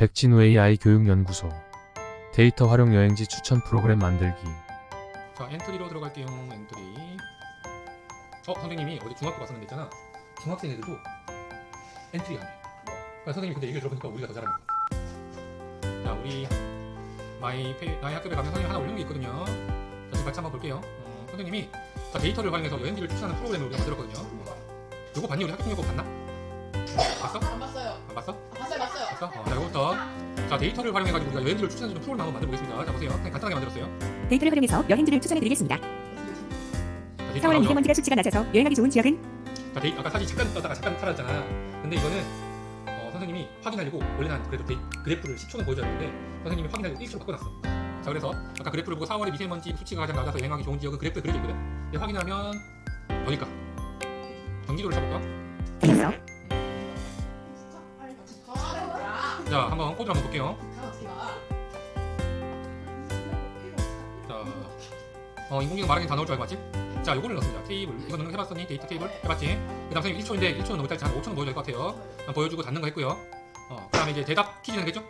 백진우 AI 교육연구소. 데이터 활용 여행지 추천 프로그램 만들기. 자 엔트리로 들어갈게요 엔트리. 어 선생님이 어제 중학교 갔었는데 있잖아. 중학생 애들도 엔트리 하네 그러니까 선생님이 근데 얘기를 들어보니까 우리가 더 잘하는 것 같아. 자 우리 마이 페 나의 학급에 가면 선생님 하나 올린 게 있거든요. 자 지금 같이 한번 볼게요. 어, 선생님이 자 데이터를 활용해서 여행지를 추천하는 프로그램을 우리가 만들었거든요. 요거 봤니? 우리 학교 통역법 봤나? 어, 자 데이터를 활용해 가지고 우리가 여행지를 추천해주는 프로그램 한번 만들어 보겠습니다 자 보세요 그냥 간단하게 만들었어요 데이터를 활용해서 여행지를 추천해 드리겠습니다. 자, 데이터 4월에 나오죠? 미세먼지가 수치가 낮아서 여행하기 좋은 지역은 자, 데이, 아까 사진 잠깐 떴다가 잠깐 사라졌잖아. 근데 이거는 어, 선생님이 확인하려고 원래는 그래도 데이, 그래프를 10초는 보여줘야 되는데 선생님이 확인하려고 1초 바꿔놨어. 자, 그래서 아까 그래프를 보고 4월에 미세먼지 수치가 가장 낮아서 여행하기 좋은 지역은 그래프에 그려져 있거든. 근데 확인하면 여기까 경기도를 쳐볼까? 틀렸어. 자, 한번 코드 한번 볼게요. 자, 어, 인공지능 말하기 다 나올 줄 알고 맞지? 자, 요거를 넣습니다. 테이블. 이거 넣는 거 해봤었니? 데이터 테이블? 해봤지? 그 다음 선생님 1초인데 1초는 너무 짧지 한 5초는 보여줘야 될 것 같아요. 보여주고 닫는 거 했고요. 어, 그 다음에 이제 대답 퀴즈 내겠죠?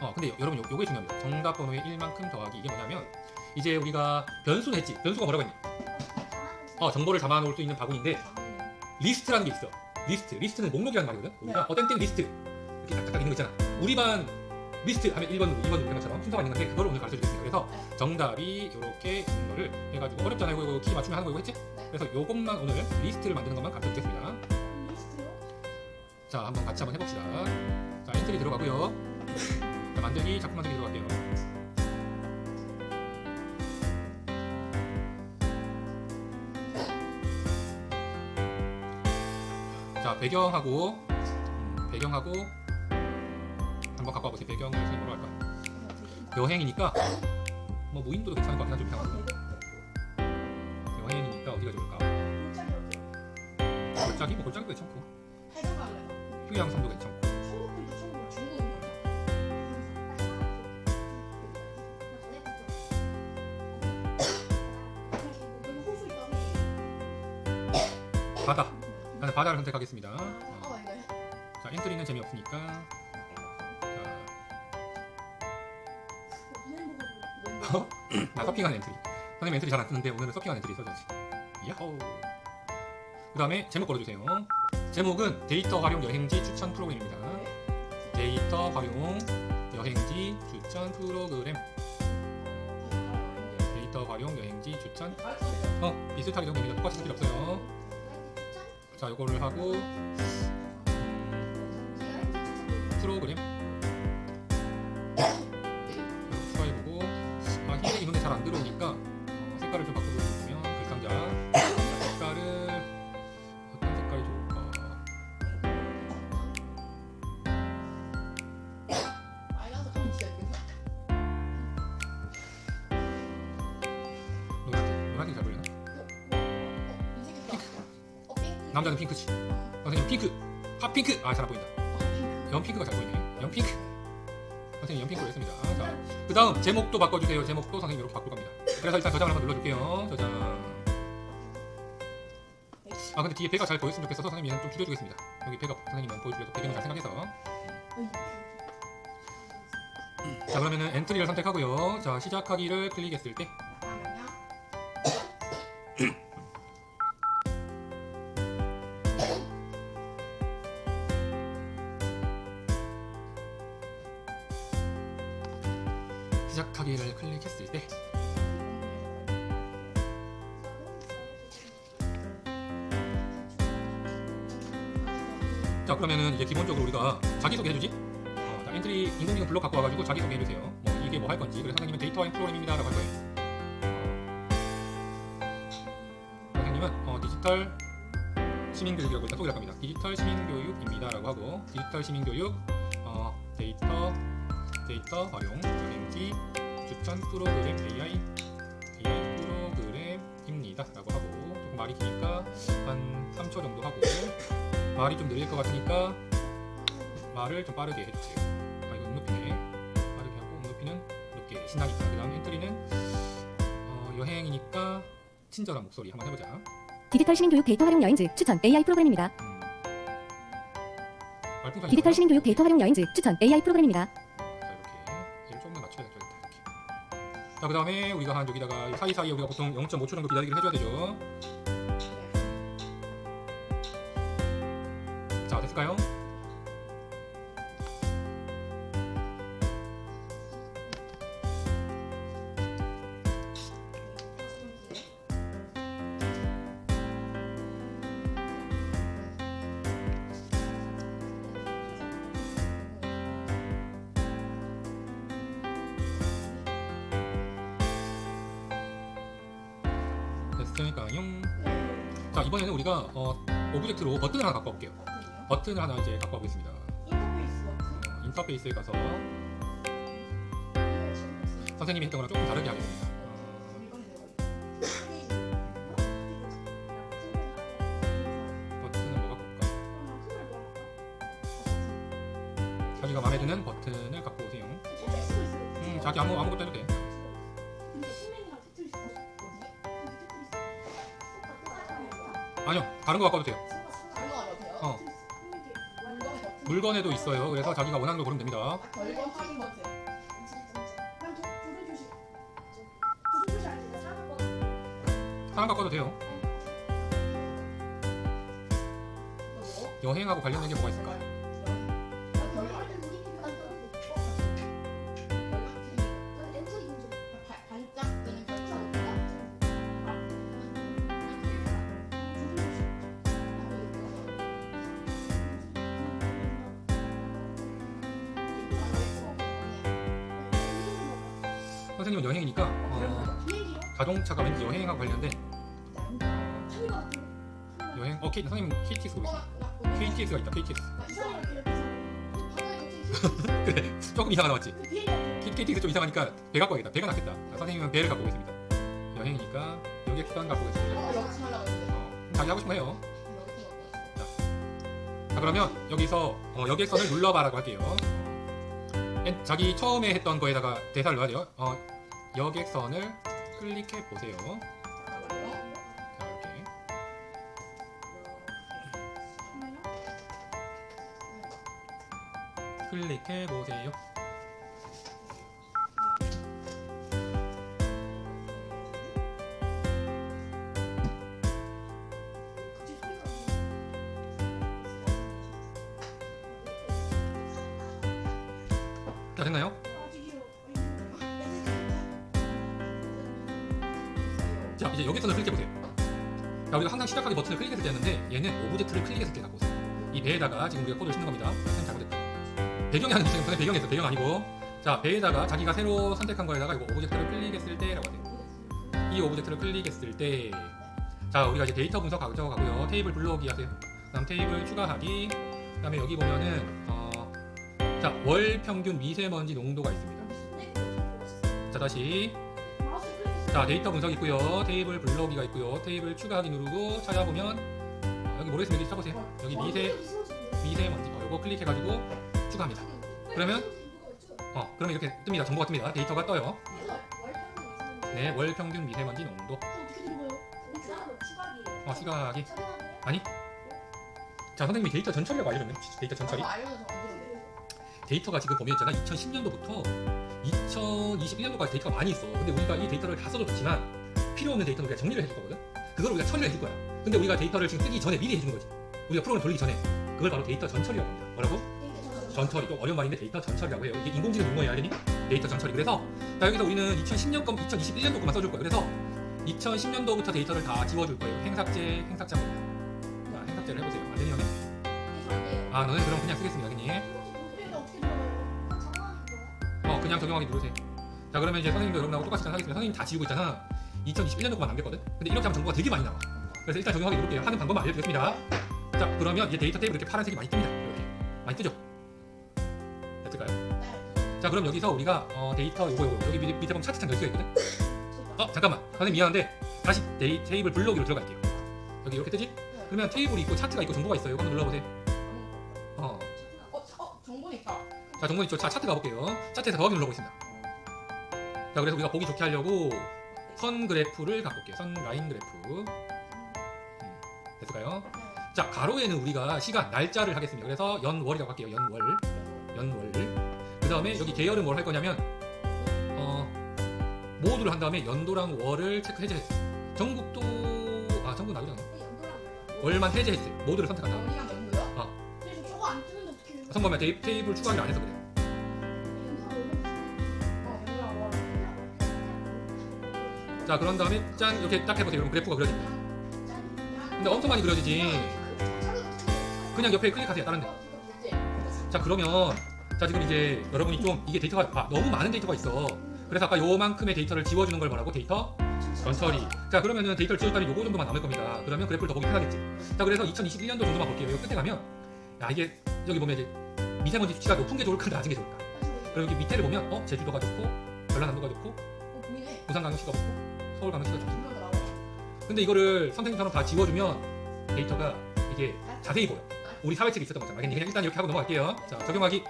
어, 근데 여러분 요, 요게 중요합니다. 정답 번호의 1만큼 더하기 이게 뭐냐면 이제 우리가 변수는 했지. 변수가 뭐라고 했니? 어, 정보를 담아놓을 수 있는 바구니인데 리스트라는 게 있어. 리스트. 리스트는 목록이라는 말이거든. 우리가 어, 땡땡 리스트. 이렇게 딱딱딱 있는 거 있잖아. 우리 반 리스트 하면 1번 누구, 2번 누구 이런 것처럼 순서가 있는 건데 그걸 오늘 가르쳐 주겠습니다. 그래서 정답이 이렇게 있는 거를 해가지고 어렵잖아요. 이거, 키 맞추면 하는 거 이거 했지? 그래서 요것만 오늘 리스트를 만드는 것만 가르쳐 주겠습니다. 자, 한번 같이 한번 해봅시다. 자, 엔트리 들어가고요. 자, 만들기, 작품 만들기 들어갈게요. 자, 배경하고 음, 배경하고 한번 갖고 와보세요. 배경을 뭐로 할까? 여행이니까 뭐 무인도도 괜찮을 것 같긴 한좀 평하고 여행이니까 어디가 좋을까? 골짜기? 뭐 골짜기도 괜찮고 휴양섬도 괜찮고 바다. 나는 바다를 선택하겠습니다. 어, 자, 엔트리는 재미없으니까. 나 서핑하는 엔트리. 선생님 엔트리 잘 안 쓰는데 오늘은 서핑하는 엔트리 써줘야지. 야호. 그 다음에 제목 걸어주세요. 제목은 데이터 활용 여행지 추천 프로그램입니다. 데이터 활용 여행지 추천 프로그램. 데이터 활용 여행지 추천. 어, 비슷하게 정도입니다. 똑같이 쓸 필요 없어요. 자, 이거를 하고 음, 프로그램 잘 안 들어오니까 어, 색깔을 좀 바꿔보면 글상자 색깔을 어떤 색깔이 좋을까? 노란색, 노란색이 잘 보이나? 남자는 핑크지. 선생님 핑크, 핫핑크. 아, 잘안 보인다. 연핑크가 잘 보이네. 연핑크. 선생님 연핑크로 했습니다. 자, 그 다음 제목도 바꿔주세요. 제목도 선생님 이렇게 바꿀 겁니다. 그래서 일단 저장을 한번 눌러줄게요. 저장. 아 근데 뒤에 배가 잘 보였으면 좋겠어서 선생님 얘는 좀 줄여주겠습니다. 여기 배가 선생님만 보여주려고 배경을 잘 생각해서. 자 그러면은 엔트리를 선택하고요. 자 시작하기를 클릭했을 때 엔트리 인공지능 블록 갖고 와가지고 자기 소개 해 주세요. 뭐 이게 뭐 할 건지. 그래서 선생님은 데이터 와인 프로그램입니다 라고 할 거예요. 선생님은 어, 디지털 시민교육이라고 일단 소개할 겁니다. 디지털 시민교육입니다 라고 하고 디지털 시민교육 어, 데이터 데이터 활용 여행지 추천 프로그램 AI AI 프로그램입니다. 라고 하고 조금 말이 기니까 한 3초 정도 하고 말이 좀 느릴 것 같으니까 말을 좀 빠르게 해주세요 신나주죠. 그 다음 엔트리는 어, 여행이니까 친절한 목소리 한번 해보자. 디지털 신인 교육 데이터 활용 여행지 추천 AI 프로그램입니다. 음. 말풍선이 디지털 신인 교육 데이터 활용 여행지 추천 AI 프로그램입니다. 자 이렇게 얘를 조금만 낮춰야 죠 자그 다음에 우리가 한 여기다가 사이사이에 우리가 보통 0.5초 정도 기다리기를 해줘야 되죠. 됐으니까요. 자, 이번에는 우리가 어, 오브젝트로 버튼을 하나 갖고 올게요. 버튼을 하나 이제 갖고 오겠습니다. 어, 인터페이스에 가서 선생님이 했던 거랑 조금 다르게 하겠습니다. 아니요, 다른 거 갖고 와도 돼요. 어. 물건에도 있어요. 그래서 자기가 원하는 걸 고르면 됩니다. 결과 확인 버튼. 하나 갖고 와도 돼요. 여행하고 관련된 게 뭐가 있을까? 선생님은 여행이니까 어, 자동차가 왠지 여행하고 관련된 여행. 어, K, 선생님 KTX 보고 있어. KTX가 있다. KTX. 그래, 조금 이상하다 맞지? KTX 좀 이상하니까 배 갖고 가겠다. 배가 낫겠다. 자, 선생님은 배를 갖고 오겠습니다. 여행이니까 여객선 갖고 오겠습니다. 어, 자기 하고 싶은 거 해요. 자, 그러면 여기서 어, 여객선을 눌러봐라고 할게요. 엔- 자기 처음에 했던 거에다가 대사를 넣어야 돼요. 어, 여객선을 클릭해 보세요. 클릭해 보세요. 자, 우리가 항상 시작하기 버튼을 클릭했을 때였는데 얘는 오브젝트를 클릭했을 때 갖고 있어요. 이 배에다가 지금 우리가 코드를 쓰는 겁니다. 선생님 잘못했다. 배경이 지금 선생님 배경에서 배경 아니고 자 배에다가 자기가 새로 선택한 거에다가 이거 오브젝트를 클릭했을 때라고 하세요. 이 오브젝트를 클릭했을 때 자 우리가 이제 데이터 분석 가져가고요. 테이블 불러오기 하세요. 그다음 테이블 추가하기. 그다음에 여기 보면은 어, 자월 평균 미세먼지 농도가 있습니다. 자 다시 자 데이터 분석 있고요. 테이블 불러오기가 있고요. 테이블 추가하기 누르고 찾아보면 어, 여기 모르겠으면 여기 쳐보세요. 여기 미세 미세먼지 어, 요거 클릭해가지고 추가합니다. 그러면 어 그러면 이렇게 뜹니다. 정보가 뜹니다. 데이터가 떠요. 네, 월 평균 미세먼지 농도. 어, 추가하기. 아니? 자, 선생님이 데이터 전처리라고 알려줬네. 데이터 전처리. 데이터가 지금 보면 있잖아. 2010년도부터 2021년도까지 데이터가 많이 있어. 근데 우리가 이 데이터를 다 써줬지만 필요 없는 데이터는 우리가 정리를 해줄 거거든. 그걸 우리가 처리를 해줄 거야. 근데 우리가 데이터를 지금 쓰기 전에 미리 해주는 거지. 우리가 프로그램 돌리기 전에 그걸 바로 데이터 전처리라고 합니다. 뭐라고? 전처리 좀 어려운 말인데 데이터 전처리라고 해요. 이게 인공지능 용어예요, 알겠니? 데이터 전처리. 그래서 자 여기서 우리는 2010년 거, 2021년도 거만 써줄 거예요. 그래서 2010년도부터 데이터를 다 지워줄 거예요. 행삭제, 행삭제입니다. 자, 행삭제를 해보세요. 안 되니 형님? 아, 너는 그럼 그냥 쓰겠습니다, 형님. 어, 그냥 적용하기 누르세요. 자, 그러면 이제 선생님도 여러분하고 똑같이 하겠습니다. 선생님 다 지우고 있잖아. 2021년도 거만 남겼거든. 근데 이렇게 하면 정보가 되게 많이 나와. 그래서 일단 적용하기 누를게요. 하는 방법 알려드리겠습니다. 자, 그러면 이제 데이터 테이블 이렇게 파란색이 많이 뜹니다. 이렇게 많이 뜨죠. 됐을까요? 자, 그럼 여기서 우리가 어, 데이터 요거 요거 여기 밑에, 밑에 보면 차트창 10개가 있거든. 어 잠깐만 선생님 미안한데 다시 데이, 테이블 블록으로 들어갈게요 여기 이렇게 뜨지? 그러면 테이블이 있고 차트가 있고 정보가 있어요 이거 한번 눌러보세요 어. 정보 있다. 자 정보 있죠 자 차트 가볼게요 차트에서 더하기 눌러보겠습니다 자 그래서 우리가 보기 좋게 하려고 선 그래프를 갖고 올게요 선 라인 그래프 음, 됐을까요? 자 가로에는 우리가 시간 날짜를 하겠습니다 그래서 연월이라고 할게요 연월 연월 그 다음에 여기 계열은 뭘 할 거냐면 어 모두를 한 다음에 연도랑 월을 체크 해제했어. 전국도 아 전국 나오지 않나? 월만 해제했어요. 모두를 선택한 다 어떻게? 성범에 테이, 테이블 추가하기를 안 해서 그래. 어, 연도랑 월. 자 그런 다음에 짠 이렇게 딱 해보세요. 그럼 그래프가 그려집니다. 근데 엄청 많이 그려지지. 그냥 옆에 클릭하세요. 다른데. 자 그러면 자 지금 이제 여러분이 좀 이게 데이터가 아, 너무 많은 데이터가 있어. 그래서 아까 요만큼의 데이터를 지워주는 걸 뭐라고 데이터 전처리. 자 그러면은 데이터를 지웠다면 요거 정도만 남을 겁니다. 그러면 그래프를 더 보기 편하겠지. 자 그래서 2021년도 정도만 볼게요. 요 끝에 가면 야 이게 여기 보면 이제 미세먼지 수치가 높은 게 좋을까 낮은 게 좋을까. 그리고 여기 밑에를 보면 어 제주도가 좋고 전라남도가 좋고 어, 보이네. 부산 강릉시가 좋고 서울 강릉시가 좋고. 이거. 근데 이거를 선생님처럼 다 지워주면 데이터가 이게 자세히 보여. 우리 사회책에 있었던 것처럼. 그냥 일단 이렇게 하고 넘어갈게요. 자 적용하기.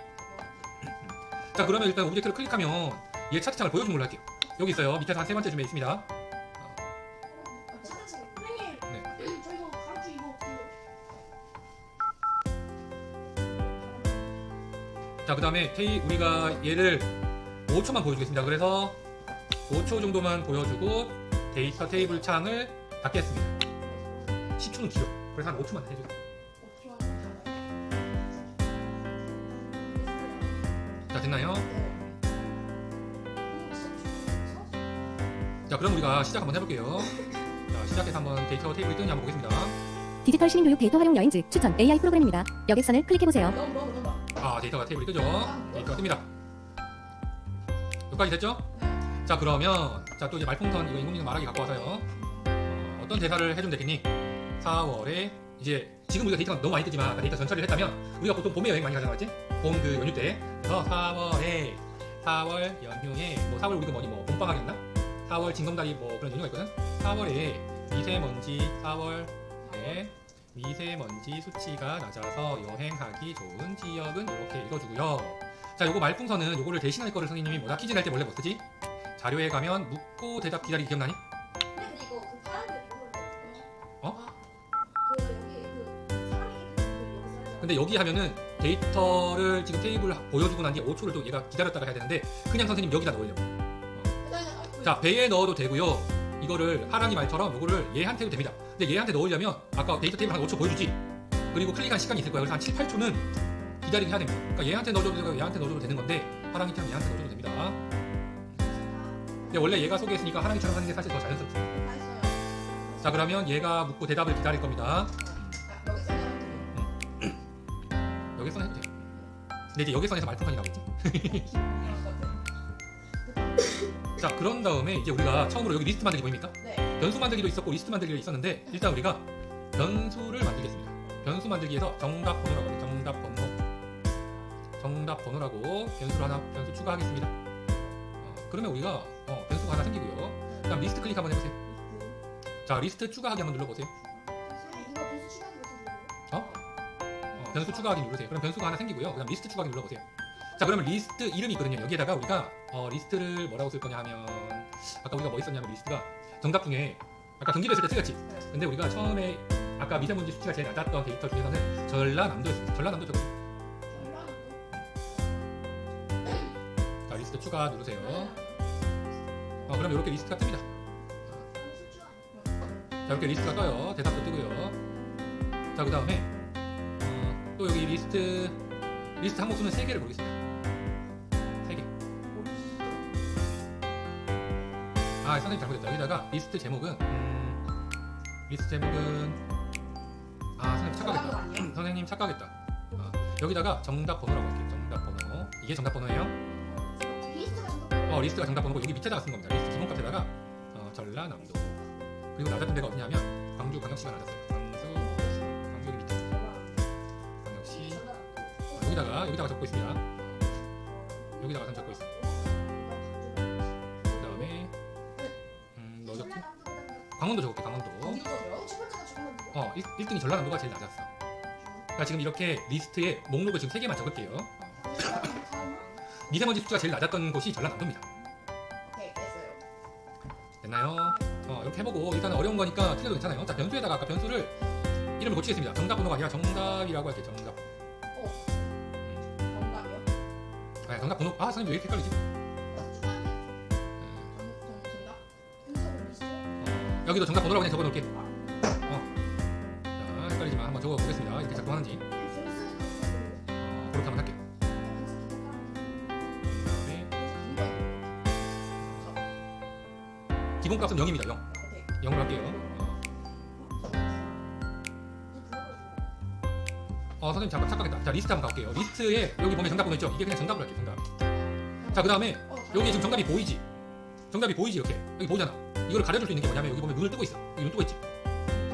자 그러면 일단 오브젝트를 클릭하면 얘 차트창을 보여주는 걸로 할게요. 여기 있어요. 밑에서 한 세 번째 쯤에 있습니다. 자, 그 다음에 테이 우리가 얘를 5초만 보여주겠습니다. 그래서 5초 정도만 보여주고 데이터 테이블 창을 닫겠습니다. 10초는 길어. 그래서 한 5초만 해주세요. 자, 됐나요? 자, 그럼 우리가 시작 한번 해볼게요. 자, 시작해서 한번 데이터 테이블이 뜨는지 한번 보겠습니다. 디지털 시민교육 데이터 활용 여행지 추천 AI 프로그램입니다. 여객선을 클릭해보세요. 데이터가 테이블이 뜨죠? 데이터가 뜹니다. 여기까지 됐죠? 자, 그러면 자, 또 이제 말풍선 이거 인공지능 말하기 갖고 와서요. 어, 어떤 대사를 해주면 되겠니? 4월에 이제 지금 우리가 데이터가 너무 많이 뜨지만 데이터 전처리를 했다면 우리가 보통 봄에 여행 많이 가잖아, 맞지? 봄 그 연휴 때. 그래서 4월에 4월 연휴에 뭐 4월 우리가 뭐니 뭐 봄방학이었나? 4월 징검다리 뭐 그런 연휴가 있거든. 4월에 미세먼지 4월에 미세먼지 수치가 낮아서 여행하기 좋은 지역은 이렇게 읽어주고요. 자, 요거 말풍선은 요거를 대신할 거를 선생님이 뭐다 퀴즈 낼 때 원래 뭐 쓰지? 자료에 가면 묻고 대답 기다리기 기억나니? 근데 이거 그 이거. 어? 그 여기 그 사람이 그 여기 써야 근데 여기 하면은 데이터를 지금 테이블 보여주고 난 뒤에 5초를 또 얘가 기다렸다가 해야 되는데 그냥 선생님 여기다 넣으려고. 자, 배에 넣어도 되고요. 이거를 하랑이 말처럼 요거를 얘한테도 됩니다. 근데 얘한테 넣으려면 아까 데이터 테이블 한 5초 보여주지? 그리고 클릭한 시간이 있을 거야. 그래서 한 7, 8초는 기다리게 해야 됩니다. 그러니까 얘한테 넣어줘도 되고 얘한테 넣어줘도 되는 건데 하랑이처럼 얘한테 넣어줘도 됩니다. 근데 원래 얘가 소개했으니까 하랑이처럼 하는 게 사실 더 자연스럽죠. 자, 그러면 얘가 묻고 대답을 기다릴 겁니다. 여기선 해도 돼요. 근데 이제 여기선에서 말풍선이 나오겠지? 자, 그런 다음에 이제 우리가 처음으로 여기 리스트 만들기 보입니까? 네. 변수 만들기도 있었고 리스트 만들기도 있었는데 일단 우리가 변수를 만들겠습니다. 변수 만들기에서 정답 번호라고 해요. 정답 번호. 정답 번호라고 변수를 하나 변수 추가하겠습니다. 어, 그러면 우리가 어, 변수가 하나 생기고요. 그다음 리스트 클릭 한번 해보세요. 자, 리스트 추가하기 한번 눌러보세요. 어, 변수 추가하기 누르세요. 그럼 변수가 하나 생기고요. 그다음 리스트 추가하기 눌러보세요. 자, 그러면 리스트 이름이 있거든요. 여기에다가 우리가 어, 리스트를 뭐라고 쓸 거냐 하면 아까 우리가 뭐 있었냐면 리스트가 정답 중에 아까 경기도 했을 때 틀렸지. 근데 우리가 처음에 아까 미세먼지 수치가 제일 낮았던 데이터 중에서는 전라남도였습니다. 전라남도 적어. 자, 리스트 추가 누르세요. 어, 그럼 이렇게 리스트가 뜹니다. 자, 이렇게 리스트가 떠요. 대답도 뜨고요. 자, 그 다음에 어, 또 여기 리스트 리스트 항목 수는 3개를 고르겠습니다. 아, 선생님 잘못했다. 여기다가 리스트 제목은 음, 리스트 제목은 아, 선생님 착각했다. 선생님 착각했다. 어, 여기다가 정답 번호라고 할게요. 정답 번호. 이게 정답 번호예요? 어, 리스트가 정답 번호고 여기 밑에다가 쓴 겁니다. 리스트 기본 값에다가 어, 전라남도. 그리고 낮았던 데가 어디냐면 광주 광역시가 낮았어요. 광주 광주 여기 밑에 광역시 어, 여기다가 여기다가 적고 있습니다. 어, 여기다가 선 적고 있어. 그 강원도 적을게. 강원도. 어, 1, 1등이 전라남도가 제일 낮았어. 그러니까 지금 이렇게 리스트에 목록을 지금 3개만 적을게요. 미세먼지 수치가 제일 낮았던 곳이 전라남도입니다. 됐나요? 어, 이렇게 해보고 일단 은 어려운 거니까 틀려도 괜찮아요. 자, 변수에다가 아까 변수를 이름을 고치겠습니다. 정답 번호가 아니라 정답이라고 할게요. 정답. 아, 정답 번호. 아, 선생님 왜 이렇게 헷갈리지? 여기도 정답 번호라고 그냥 적어놓을게. 어. 자, 헷갈리지만 한번 적어보겠습니다. 이렇게 작동하는지. 어, 그렇게 한번 할게. 네. 기본값은 0입니다. 0. 0으로 할게요. 어, 선생님 잠깐 착각했다. 자, 리스트 한번 가볼게요. 리스트에 여기 보면 정답 번호 있죠? 이게 그냥 정답으로 할게요. 정답. 자, 그 다음에 여기 지금 정답이 보이지? 정답이 보이지 이렇게 여기 보이잖아 이거를 가려줄 수 있는 게 뭐냐면 여기 보면 눈을 뜨고 있어. 여기 눈 뜨고 있지?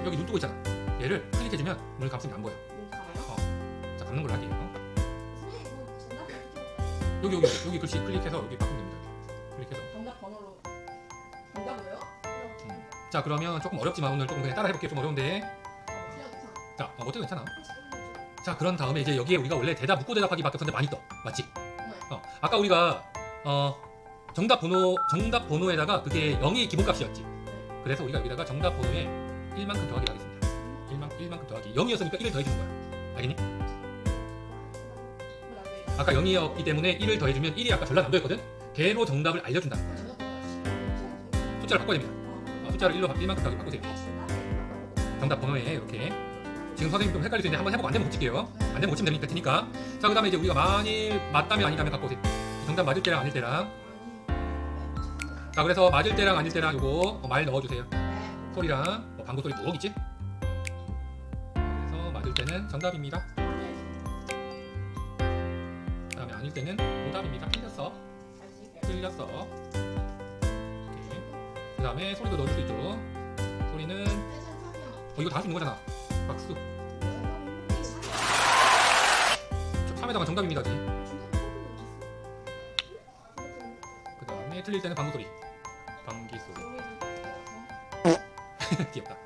여기 눈 뜨고 있잖아. 얘를 클릭해주면 눈을 감으면 안 보여. 자 감는 걸로 할게요. 여기 여기 여기. 글씨 클릭해서 여기 바꾸면 됩니다. 클릭해서. 정답 번호로. 정답으로요? 자 그러면 조금 어렵지만 오늘 조금 그냥 따라 해볼게요. 좀 어려운데. 자 어, 어때도 괜찮아? 자 그런 다음에 이제 여기에 우리가 원래 대답 묻고 대답하기 밖에 없었는데 많이 떠. 맞지? 어 아까 우리가 어 정답 번호 정답 번호에다가 그게 0이 기본값이었지. 그래서 우리가 여기다가 정답 번호에 1만큼 더하기 하겠습니다. 1만 1만큼 더하기. 0이었으니까 1을 더해 주는 거야. 알겠니? 아까 0이었기 때문에 1을 더해 주면 1이 아까 전라 남도였거든? 걔로 정답을 알려 준다 숫자를 바꿔야 됩니다. 어, 숫자를 1로 1만큼 더하기 바꾸세요 정답 번호에 이렇게. 지금 선생님 좀 있는데 한번 해보고 안 되면 고칠게요. 안 되면 고치면 됩니까 테니까. 자 그 다음에 이제 우리가 만일 맞다면 아니다면 갖고 오세요. 정답 맞을 때랑 아닐 때랑 자 그래서 맞을 때랑 아닐 때랑 요거 어, 말 넣어주세요. 소리랑 뭐 방구 소리 뚝 있지? 그래서 맞을 때는 정답입니다. 그 다음에 아닐 때는 오답입니다. 틀렸어. 틀렸어. 그 다음에 소리도 넣어줄 수 있죠. 소리는 어 이거 다 할 수 있는 거잖아. 박수. 3에다가 정답입니다 지금 그 다음에 틀릴 때는 방구 소리 방귀 소리 귀엽다.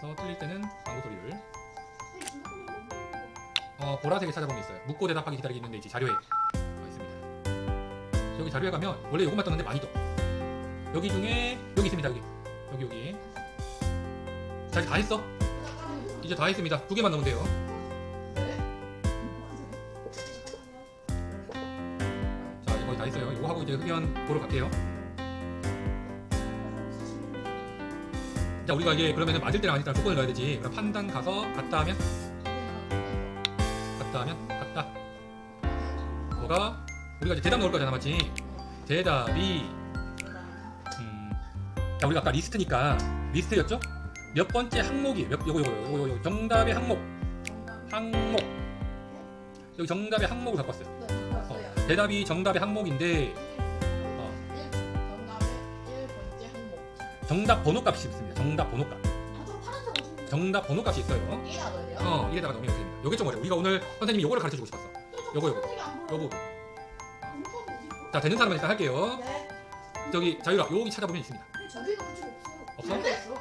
그래서 틀릴 때는 방구 소리를. 어 보라색에 찾아보면 있어요. 묻고 대답하기 기다리기 있는데 이제 자료에 어, 있습니다. 여기 자료에 가면 원래 요것만 떴는데 많이 떠. 여기 중에 여기 있습니다 여기. 여기 여기. 자 이제 다 했어? 이제 다 했습니다. 두 개만 넣으면 돼요 흡연 보러 갈게요. 자 우리가 이게 그러면은 맞을 때랑 아닐 때랑 조건을 넣어야 되지. 그럼 판단 가서 갔다 하면? 갔다 하면? 갔다. 뭐가? 우리가 이제 대답 넣을 거잖아 맞지? 대답이 음, 자 우리가 아까 리스트니까 리스트였죠? 몇 번째 항목이 몇 요거 요거 요거 요거, 요거. 정답의 항목. 항목. 여기 정답의 항목을 갖고 왔어요. 어, 대답이 정답의 항목인데 정답 번호값이 있습니다. 정답 번호값. 정답 번호값이 있어요. 어 이래다가 넣으면 이렇게 됩니다. 요게 좀 어려워. 우리가 오늘 선생님이 요거를 가르쳐 주고 싶었어. 요거 요거. 요거 자 되는 사람은 일단 할게요. 저기 자유라 여기 찾아보면 있습니다. 저기가 그쪽 없어. 없어?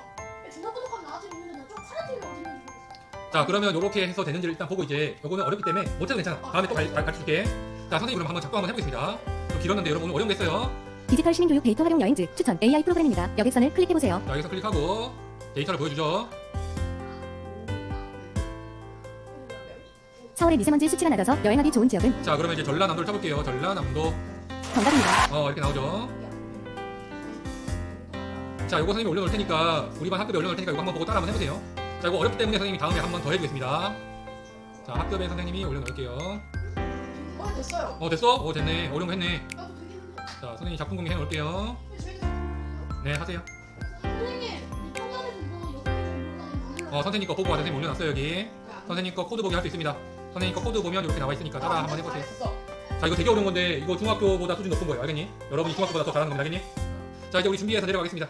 중간고등학교 나왔으면 있는데 좀 파란색이 어디 있는지 모르겠어. 자 그러면 요렇게 해서 되는지를 일단 보고 이제 요거는 어렵기 때문에 못해도 괜찮아. 다음에 또 가- 가- 가르쳐 줄게. 자 선생님 그럼 한번 작동 한번 해보겠습니다. 좀 길었는데 여러분 오늘 어려운 거 했어요 디지털 시민 교육 데이터 활용 여행지 추천 AI 프로그램입니다. 여객선을 클릭해보세요. 자 여기서 클릭하고 데이터를 보여주죠 4월에 미세먼지 수치가 낮아서 여행하기 좋은 지역은 자 그러면 이제 전라남도를 쳐볼게요 전라남도 정답입니다. 어 이렇게 나오죠 자 요거 선생님이 올려놓을 테니까 우리 반 학급에 올려놓을 테니까 이거 한번 보고 따라 한번 해보세요 자 이거 어렵기 때문에 선생님이 다음에 한번 더 해주겠습니다 자 학급에 선생님이 올려놓을게요 어 됐어요. 어 됐어? 어 됐네 어려운 거 했네 나도. 자 선생님 작품 공개 해놓을게요 네 하세요 선생님, 이 청년에서 이거 여기 좀 몰라. 어 선생님 거 보고 와 선생님 올려놨어요 여기 선생님 거 코드 보기 할 수 있습니다 선생님 거 코드 보면 이렇게 나와 있으니까 따라 한번 해보세요 자 이거 되게 어려운 건데 이거 중학교보다 수준 높은 거예요 알겠니? 여러분이 중학교보다 더 잘하는 겁니다 알겠니? 자 이제 우리 준비해서 내려가겠습니다